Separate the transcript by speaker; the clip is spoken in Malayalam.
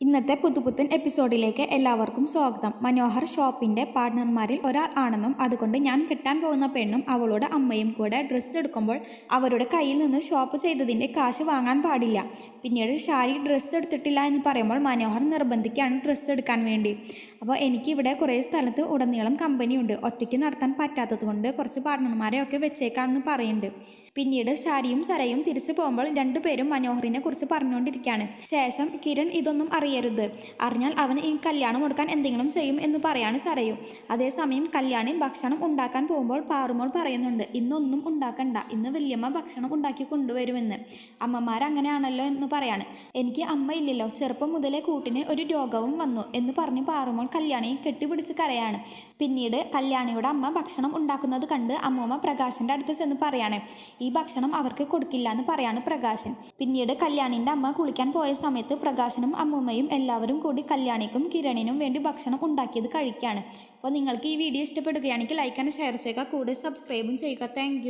Speaker 1: ഇന്നത്തെ പുതുപുത്തൻ എപ്പിസോഡിലേക്ക് എല്ലാവർക്കും സ്വാഗതം. മനോഹർ ഷോപ്പിന്റെ പാർട്ട്ണർമാരിൽ ഒരാൾ ആണെന്നും അതുകൊണ്ട് ഞാൻ കിട്ടാൻ പോകുന്ന പെണ്ണും അവളുടെ അമ്മയും കൂടെ ഡ്രസ്സ് എടുക്കുമ്പോൾ അവരുടെ കയ്യിൽ നിന്ന് ഷോപ്പ് ചെയ്തതിന്റെ കാശ് വാങ്ങാൻ പാടില്ല. പിന്നീട് ഷാരി ഡ്രസ്സ് എടുത്തിട്ടില്ല എന്ന് പറയുമ്പോൾ മനോഹർ നിർബന്ധിക്കുകയാണ് ഡ്രസ്സ് എടുക്കാൻ വേണ്ടി. അപ്പോൾ എനിക്കിവിടെ കുറേ സ്ഥലത്ത് ഉടനീളം കമ്പനിയുണ്ട് ഒറ്റയ്ക്ക് നടത്താൻ പറ്റാത്തത് കൊണ്ട് കുറച്ച് പാർട്ട്ണർമാരെയൊക്കെ വെച്ചേക്കാമെന്ന് പറയുന്നുണ്ട്. പിന്നീട് ഷാരിയും സരയും തിരിച്ചു പോകുമ്പോൾ രണ്ടുപേരും മനോഹറിനെ കുറിച്ച് പറഞ്ഞുകൊണ്ടിരിക്കുകയാണ്. ശേഷം കിരൺ ഇതൊന്നും അറിയരുത്. അറിഞ്ഞാൽ അവൻ ഈ കല്യാണം കൊടുക്കാൻ എന്തെങ്കിലും ചെയ്യും എന്ന് പറയാണ് സരയും. അതേസമയം കല്യാണി ഭക്ഷണം ഉണ്ടാക്കാൻ പോകുമ്പോൾ പാറുമോൾ പറയുന്നുണ്ട് ഇന്നൊന്നും ഉണ്ടാക്കണ്ട. ഇന്ന് വല്യമ്മ ഭക്ഷണം ഉണ്ടാക്കി കൊണ്ടുവരുമെന്ന്. അമ്മമാർ അങ്ങനെയാണല്ലോ എന്ന് പറയാണ്. എനിക്ക് അമ്മ ഇല്ലല്ലോ. ചെറുപ്പം മുതലേ കൂട്ടിന് ഒരു രോഗവും വന്നു എന്ന് പറഞ്ഞ് പാറുമോൾ കല്യാണിയെ കെട്ടിപ്പിടിച്ച് കരയാണ്. പിന്നീട് കല്യാണിയുടെ അമ്മ ഭക്ഷണം ഉണ്ടാക്കുന്നത് കണ്ട് അമ്മൂമ്മ പ്രകാശിന്റെ അടുത്ത് ചെന്ന് പറയാണ് ഈ ഭക്ഷണം അവർക്ക് കൊടുക്കില്ല എന്ന് പറയാണ് പ്രകാശൻ. പിന്നീട് കല്യാണിന്റെ അമ്മ കുളിക്കാൻ പോയ സമയത്ത് പ്രകാശനും അമ്മൂമ്മയും എല്ലാവരും കൂടി കല്യാണിക്കും കിരണിനും വേണ്ടി ഭക്ഷണം ഉണ്ടാക്കിയത് കഴിക്കുകയാണ് അപ്പോൾ നിങ്ങൾക്ക് ഈ വീഡിയോ ഇഷ്ടപ്പെടുകയാണെങ്കിൽ ലൈക്ക് ആൻഡ് ഷെയർ ചെയ്യുക. കൂടെ സബ്സ്ക്രൈബും ചെയ്യുക. താങ്ക്